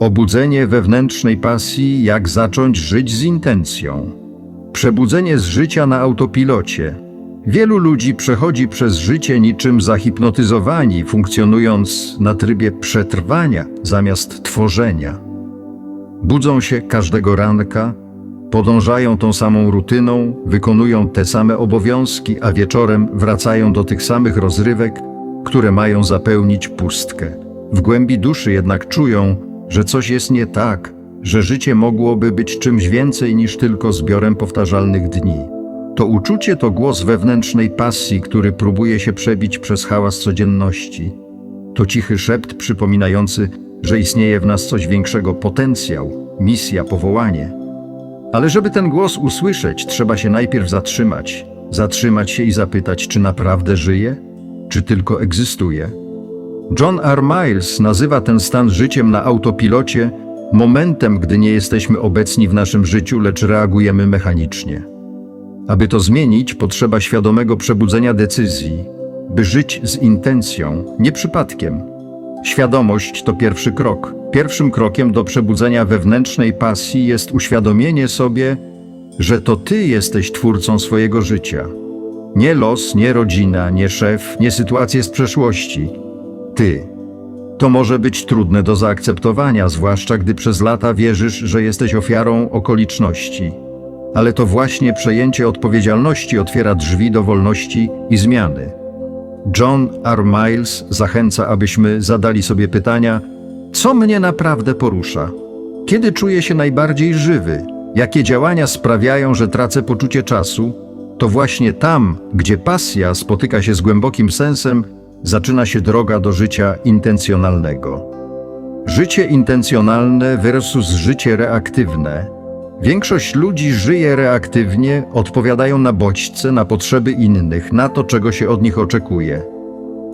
Obudzenie wewnętrznej pasji, jak zacząć żyć z intencją. Przebudzenie z życia na autopilocie. Wielu ludzi przechodzi przez życie niczym zahipnotyzowani, funkcjonując na trybie przetrwania zamiast tworzenia. Budzą się każdego ranka, podążają tą samą rutyną, wykonują te same obowiązki, a wieczorem wracają do tych samych rozrywek, które mają zapełnić pustkę. W głębi duszy jednak czują, że coś jest nie tak, że życie mogłoby być czymś więcej niż tylko zbiorem powtarzalnych dni. To uczucie to głos wewnętrznej pasji, który próbuje się przebić przez hałas codzienności. To cichy szept przypominający, że istnieje w nas coś większego potencjał, misja, powołanie. Ale żeby ten głos usłyszeć, trzeba się najpierw zatrzymać. Zatrzymać się i zapytać, czy naprawdę żyje, czy tylko egzystuje. John R. Miles nazywa ten stan życiem na autopilocie momentem, gdy nie jesteśmy obecni w naszym życiu, lecz reagujemy mechanicznie. Aby to zmienić, potrzeba świadomego przebudzenia decyzji, by żyć z intencją, nie przypadkiem. Świadomość to pierwszy krok. Pierwszym krokiem do przebudzenia wewnętrznej pasji jest uświadomienie sobie, że to ty jesteś twórcą swojego życia. Nie los, nie rodzina, nie szef, nie sytuacje z przeszłości. Ty. To może być trudne do zaakceptowania, zwłaszcza gdy przez lata wierzysz, że jesteś ofiarą okoliczności. Ale to właśnie przejęcie odpowiedzialności otwiera drzwi do wolności i zmiany. John R. Miles zachęca, abyśmy zadali sobie pytania, co mnie naprawdę porusza? Kiedy czuję się najbardziej żywy? Jakie działania sprawiają, że tracę poczucie czasu? To właśnie tam, gdzie pasja spotyka się z głębokim sensem, zaczyna się droga do życia intencjonalnego. Życie intencjonalne versus życie reaktywne. Większość ludzi żyje reaktywnie, odpowiadają na bodźce, na potrzeby innych, na to, czego się od nich oczekuje.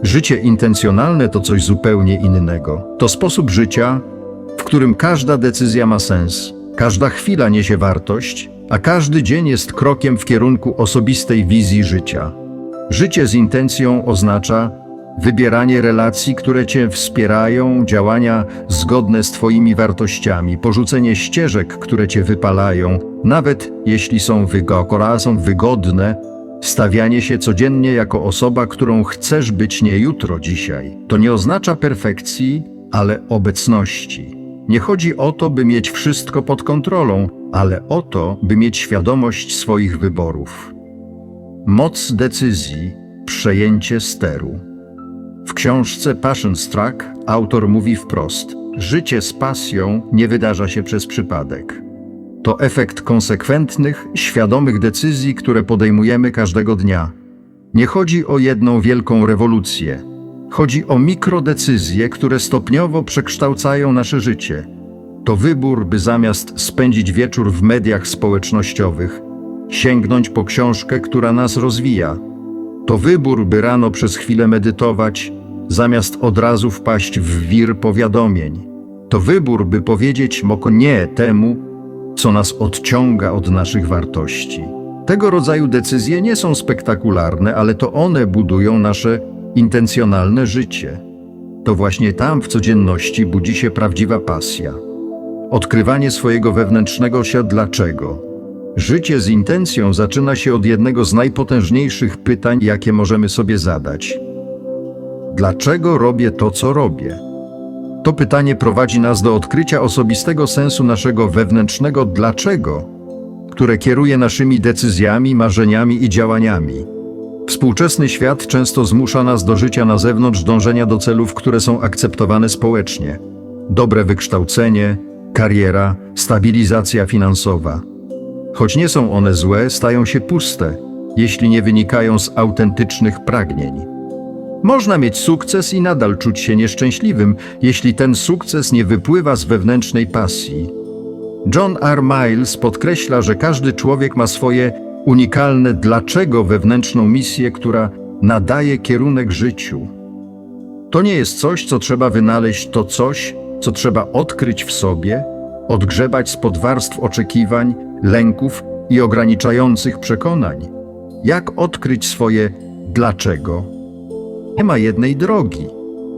Życie intencjonalne to coś zupełnie innego. To sposób życia, w którym każda decyzja ma sens, każda chwila niesie wartość, a każdy dzień jest krokiem w kierunku osobistej wizji życia. Życie z intencją oznacza wybieranie relacji, które Cię wspierają, działania zgodne z Twoimi wartościami, porzucenie ścieżek, które Cię wypalają, nawet jeśli są, wygo- są wygodne, stawianie się codziennie jako osoba, którą chcesz być nie jutro, dzisiaj. To nie oznacza perfekcji, ale obecności. Nie chodzi o to, by mieć wszystko pod kontrolą, ale o to, by mieć świadomość swoich wyborów. Moc decyzji, przejęcie steru. Książce Passion Struck autor mówi wprost: Życie z pasją nie wydarza się przez przypadek. To efekt konsekwentnych, świadomych decyzji, które podejmujemy każdego dnia. Nie chodzi o jedną wielką rewolucję. Chodzi o mikrodecyzje, które stopniowo przekształcają nasze życie. To wybór, by zamiast spędzić wieczór w mediach społecznościowych, sięgnąć po książkę, która nas rozwija. To wybór, by rano przez chwilę medytować, zamiast od razu wpaść w wir powiadomień. To wybór, by powiedzieć moko nie temu, co nas odciąga od naszych wartości. Tego rodzaju decyzje nie są spektakularne, ale to one budują nasze intencjonalne życie. To właśnie tam w codzienności budzi się prawdziwa pasja. Odkrywanie swojego wewnętrznego się dlaczego. Życie z intencją zaczyna się od jednego z najpotężniejszych pytań, jakie możemy sobie zadać. Dlaczego robię to, co robię? To pytanie prowadzi nas do odkrycia osobistego sensu naszego wewnętrznego dlaczego, które kieruje naszymi decyzjami, marzeniami i działaniami. Współczesny świat często zmusza nas do życia na zewnątrz, dążenia do celów, które są akceptowane społecznie. Dobre wykształcenie, kariera, stabilizacja finansowa. Choć nie są one złe, stają się puste, jeśli nie wynikają z autentycznych pragnień. Można mieć sukces i nadal czuć się nieszczęśliwym, jeśli ten sukces nie wypływa z wewnętrznej pasji. John R. Miles podkreśla, że każdy człowiek ma swoje unikalne dlaczego wewnętrzną misję, która nadaje kierunek życiu. To nie jest coś, co trzeba wynaleźć, to coś, co trzeba odkryć w sobie, odgrzebać spod warstw oczekiwań, lęków i ograniczających przekonań. Jak odkryć swoje dlaczego? Nie ma jednej drogi,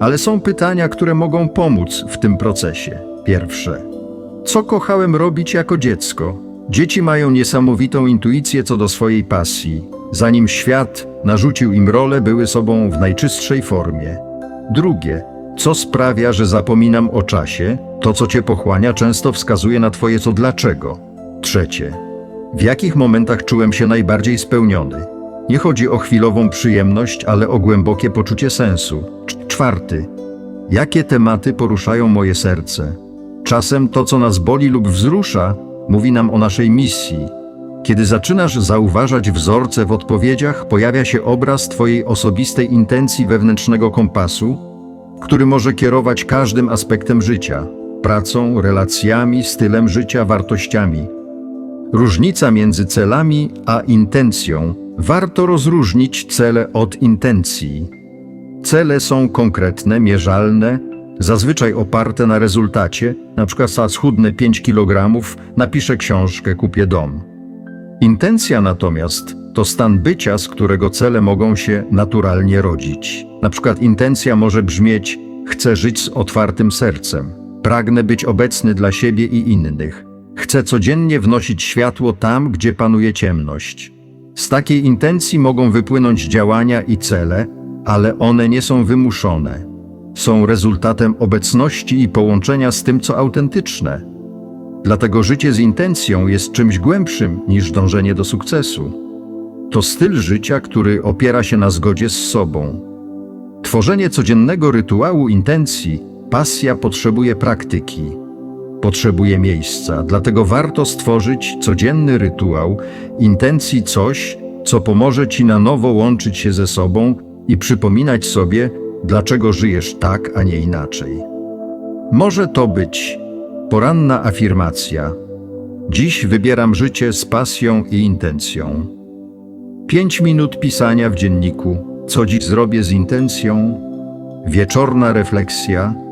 ale są pytania, które mogą pomóc w tym procesie. Pierwsze. Co kochałem robić jako dziecko? Dzieci mają niesamowitą intuicję co do swojej pasji. Zanim świat narzucił im rolę, były sobą w najczystszej formie. Drugie. Co sprawia, że zapominam o czasie? To, co cię pochłania, często wskazuje na twoje co dlaczego. Trzecie. W jakich momentach czułem się najbardziej spełniony? Nie chodzi o chwilową przyjemność, ale o głębokie poczucie sensu. Cz- Czwarty. Jakie tematy poruszają moje serce? Czasem to, co nas boli lub wzrusza, mówi nam o naszej misji. Kiedy zaczynasz zauważać wzorce w odpowiedziach, pojawia się obraz Twojej osobistej intencji wewnętrznego kompasu, który może kierować każdym aspektem życia pracą, relacjami, stylem życia, wartościami. Różnica między celami a intencją. Warto rozróżnić cele od intencji. Cele są konkretne, mierzalne, zazwyczaj oparte na rezultacie, przykład za schudnę 5 kg, napiszę książkę, kupię dom. Intencja natomiast to stan bycia, z którego cele mogą się naturalnie rodzić. Na przykład intencja może brzmieć: chcę żyć z otwartym sercem, pragnę być obecny dla siebie i innych, chcę codziennie wnosić światło tam, gdzie panuje ciemność. Z takiej intencji mogą wypłynąć działania i cele, ale one nie są wymuszone. Są rezultatem obecności i połączenia z tym, co autentyczne. Dlatego życie z intencją jest czymś głębszym niż dążenie do sukcesu. To styl życia, który opiera się na zgodzie z sobą. Tworzenie codziennego rytuału intencji, pasja potrzebuje praktyki, potrzebuje miejsca, dlatego warto stworzyć codzienny rytuał intencji coś, co pomoże ci na nowo łączyć się ze sobą i przypominać sobie, dlaczego żyjesz tak, a nie inaczej. Może to być poranna afirmacja. Dziś wybieram życie z pasją i intencją. Pięć minut pisania w dzienniku. Co dziś zrobię z intencją? Wieczorna refleksja.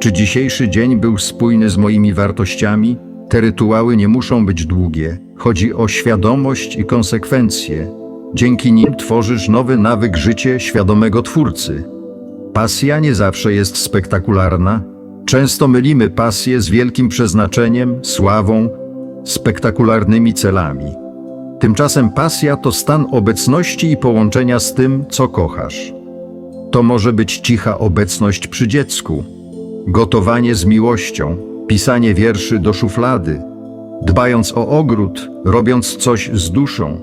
Czy dzisiejszy dzień był spójny z moimi wartościami? Te rytuały nie muszą być długie. Chodzi o świadomość i konsekwencje. Dzięki nim tworzysz nowy nawyk życie świadomego twórcy. Pasja nie zawsze jest spektakularna. Często mylimy pasję z wielkim przeznaczeniem, sławą, spektakularnymi celami. Tymczasem pasja to stan obecności i połączenia z tym, co kochasz. To może być cicha obecność przy dziecku, gotowanie z miłością, pisanie wierszy do szuflady, dbając o ogród, robiąc coś z duszą.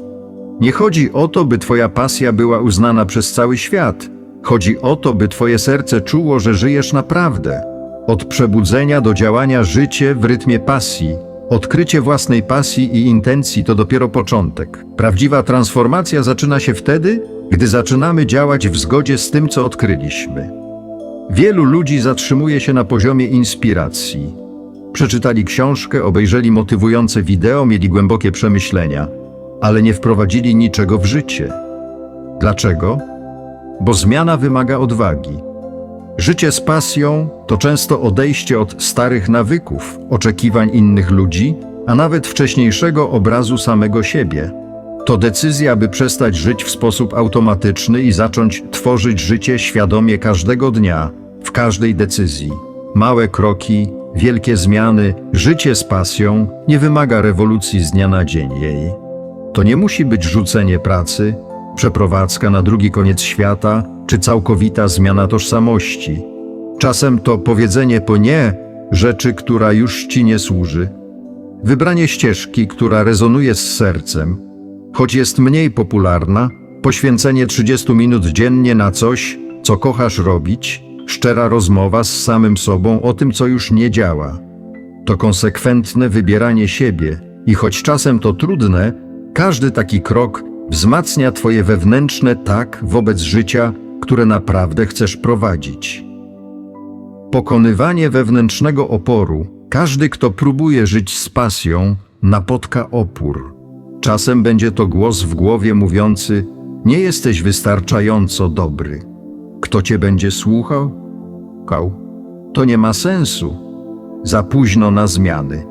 Nie chodzi o to, by Twoja pasja była uznana przez cały świat. Chodzi o to, by Twoje serce czuło, że żyjesz naprawdę. Od przebudzenia do działania życie w rytmie pasji. Odkrycie własnej pasji i intencji to dopiero początek. Prawdziwa transformacja zaczyna się wtedy, gdy zaczynamy działać w zgodzie z tym, co odkryliśmy. Wielu ludzi zatrzymuje się na poziomie inspiracji. Przeczytali książkę, obejrzeli motywujące wideo, mieli głębokie przemyślenia, ale nie wprowadzili niczego w życie. Dlaczego? Bo zmiana wymaga odwagi. Życie z pasją to często odejście od starych nawyków, oczekiwań innych ludzi, a nawet wcześniejszego obrazu samego siebie. To decyzja, by przestać żyć w sposób automatyczny i zacząć tworzyć życie świadomie każdego dnia, w każdej decyzji. Małe kroki, wielkie zmiany, życie z pasją nie wymaga rewolucji z dnia na dzień jej. To nie musi być rzucenie pracy, przeprowadzka na drugi koniec świata czy całkowita zmiana tożsamości. Czasem to powiedzenie po nie rzeczy, która już ci nie służy. Wybranie ścieżki, która rezonuje z sercem, choć jest mniej popularna, poświęcenie 30 minut dziennie na coś, co kochasz robić, szczera rozmowa z samym sobą o tym, co już nie działa. To konsekwentne wybieranie siebie i choć czasem to trudne, każdy taki krok wzmacnia Twoje wewnętrzne tak wobec życia, które naprawdę chcesz prowadzić. Pokonywanie wewnętrznego oporu. Każdy, kto próbuje żyć z pasją, napotka opór. Czasem będzie to głos w głowie mówiący: Nie jesteś wystarczająco dobry. Kto cię będzie słuchał? Kał. To nie ma sensu. Za późno na zmiany.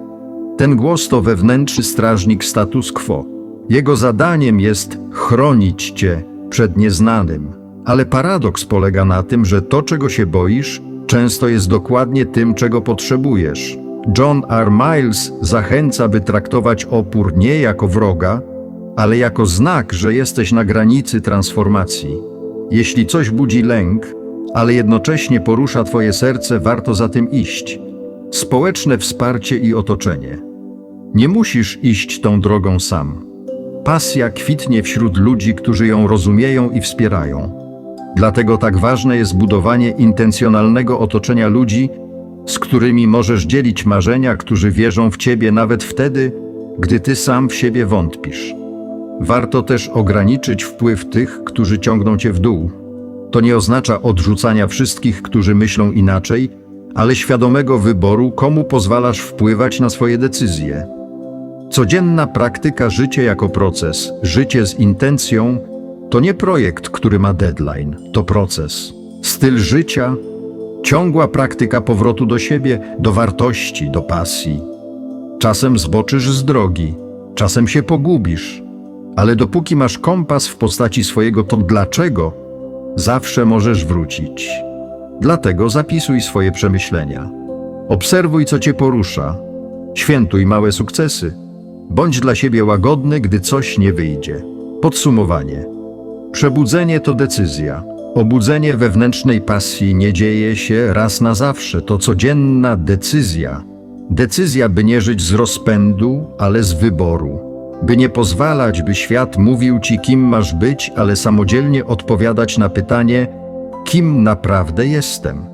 Ten głos to wewnętrzny strażnik status quo. Jego zadaniem jest chronić cię przed nieznanym. Ale paradoks polega na tym, że to, czego się boisz, często jest dokładnie tym, czego potrzebujesz. John R. Miles zachęca, by traktować opór nie jako wroga, ale jako znak, że jesteś na granicy transformacji. Jeśli coś budzi lęk, ale jednocześnie porusza Twoje serce, warto za tym iść. Społeczne wsparcie i otoczenie. Nie musisz iść tą drogą sam. Pasja kwitnie wśród ludzi, którzy ją rozumieją i wspierają. Dlatego tak ważne jest budowanie intencjonalnego otoczenia ludzi, z którymi możesz dzielić marzenia, którzy wierzą w Ciebie nawet wtedy, gdy Ty sam w siebie wątpisz. Warto też ograniczyć wpływ tych, którzy ciągną Cię w dół. To nie oznacza odrzucania wszystkich, którzy myślą inaczej, ale świadomego wyboru, komu pozwalasz wpływać na swoje decyzje. Codzienna praktyka życie jako proces, życie z intencją, to nie projekt, który ma deadline, to proces. Styl życia, ciągła praktyka powrotu do siebie, do wartości, do pasji. Czasem zboczysz z drogi, czasem się pogubisz, ale dopóki masz kompas w postaci swojego to dlaczego, zawsze możesz wrócić. Dlatego zapisuj swoje przemyślenia. Obserwuj, co cię porusza. Świętuj małe sukcesy. Bądź dla siebie łagodny, gdy coś nie wyjdzie. Podsumowanie. Przebudzenie to decyzja. Obudzenie wewnętrznej pasji nie dzieje się raz na zawsze. To codzienna decyzja. Decyzja, by nie żyć z rozpędu, ale z wyboru. By nie pozwalać, by świat mówił ci, kim masz być, ale samodzielnie odpowiadać na pytanie, kim naprawdę jestem.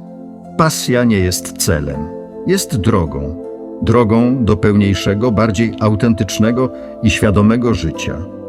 Pasja nie jest celem, jest drogą. Drogą do pełniejszego, bardziej autentycznego i świadomego życia.